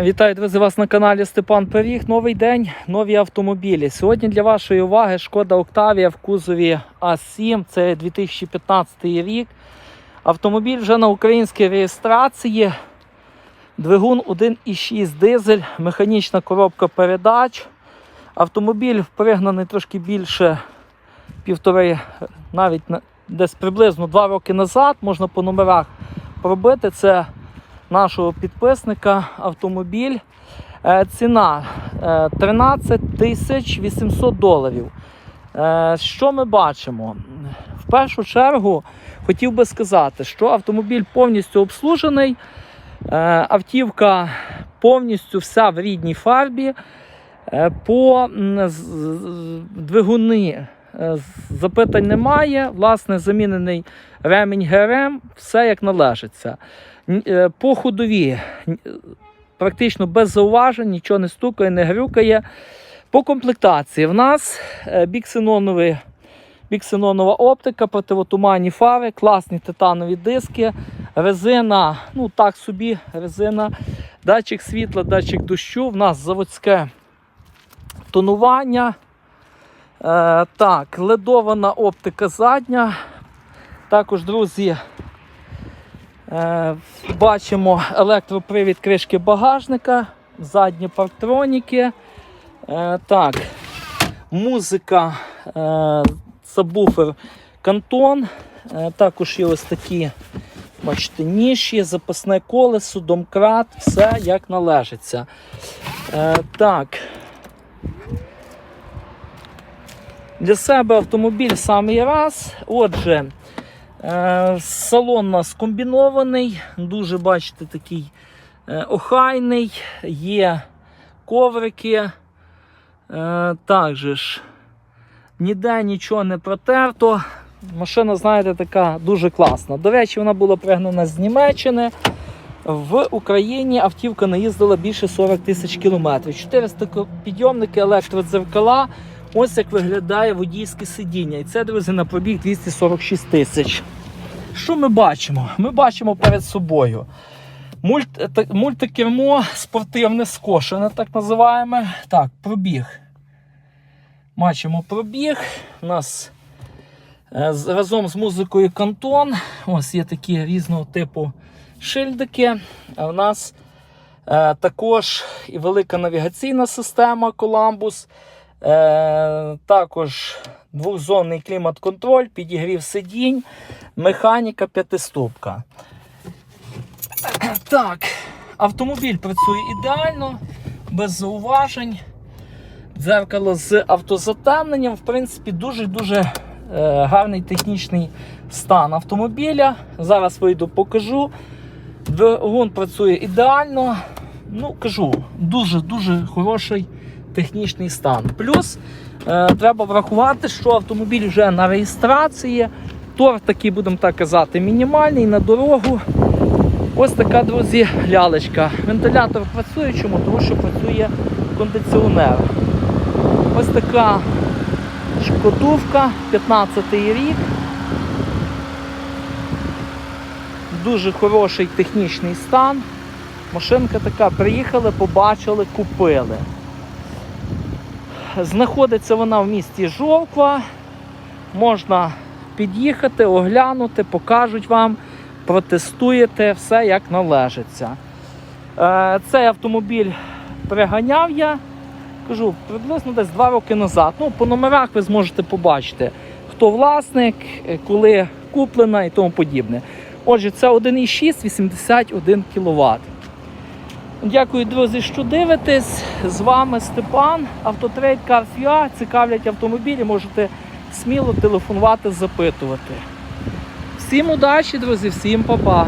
Вітаю, друзі, вас на каналі Степан Пиріг. Новий день, нові автомобілі. Сьогодні для вашої уваги шкода Октавія в кузові А7. Це 2015 рік. Автомобіль вже на українській реєстрації. Двигун 1,6 дизель, механічна коробка передач. Автомобіль пригнаний трошки більше півтори, навіть десь приблизно два роки назад. Можна по номерах пробити. Це нашого підписника автомобіль. Е, Ціна е, 13 тисяч 800 доларів. Е, Що ми бачимо? В першу чергу хотів би сказати, що автомобіль повністю обслужений, Е, автівка повністю вся в рідній фарбі. Е, По двигуни е, запитань немає. Власне, замінений ремінь ГРМ, все як належиться. Е, По ходові практично без зауважень, нічого не стукає, не грюкає. По комплектації в нас е, біксенонові, біксенонова оптика, противотуманні фари, класні титанові диски, резина, ну так собі, резина, датчик світла, датчик дощу. В нас заводське тонування. Е, так, ледована оптика задня. Також, друзі, Е, Бачимо електропривід кришки багажника, задні парктроніки. Е, Так, музика, е, сабвуфер Кантон. Е, Також є ось такі, бачите, ніші, запасне колесо, домкрат, все як належиться. Е, Так. Для себе автомобіль самий раз. Отже, Е, Салон у нас комбінований, дуже бачите, такий е, охайний, є коврики. Е, Також ж ніде нічого не протерто. Машина, знаєте, така дуже класна. До речі, вона була пригнана з Німеччини. В Україні автівка наїздила більше 40 тисяч кілометрів. 400 підйомники, електродзеркала. Ось як виглядає водійське сидіння. І це, друзі, на пробіг 246 тисяч. Що ми бачимо? Ми бачимо перед собою мультикермо спортивне скошене, так називаємо. Так, пробіг. Бачимо пробіг. У нас е, разом з музикою Кантон. Ось є такі різного типу шильдики. А у нас е, також і велика навігаційна система Columbus. Е, також двохзонний клімат-контроль, підігрів сидінь, механіка п'ятиступка. Так, автомобіль працює ідеально, без зауважень. Дзеркало з автозатемненням. В принципі, дуже-дуже е, гарний технічний стан автомобіля. Зараз вийду покажу. Двигун працює ідеально. Ну, кажу, дуже-дуже хороший технічний стан. Плюс е, треба врахувати, що автомобіль вже на реєстрації. Торг такий, будемо так казати, мінімальний на дорогу. Ось така, друзі, лялечка. Вентилятор працює чому? Тому що працює кондиціонер. Ось така шкодувка, 15-й рік. Дуже хороший технічний стан. Машинка така, приїхали, побачили, купили. Знаходиться вона в місті Жовква. Можна під'їхати, оглянути, покажуть вам, протестуєте все як належиться. Е, Цей автомобіль приганяв я, кажу, приблизно десь два роки назад. Ну, по номерах ви зможете побачити, хто власник, е, коли куплена і тому подібне. Отже, це 1,6, 81 кВт. Дякую, друзі, що дивитесь. З вами Степан, Автотрейд Карфіа. Цікавлять автомобілі, можете сміло телефонувати, запитувати. Всім удачі, друзі, всім па-па.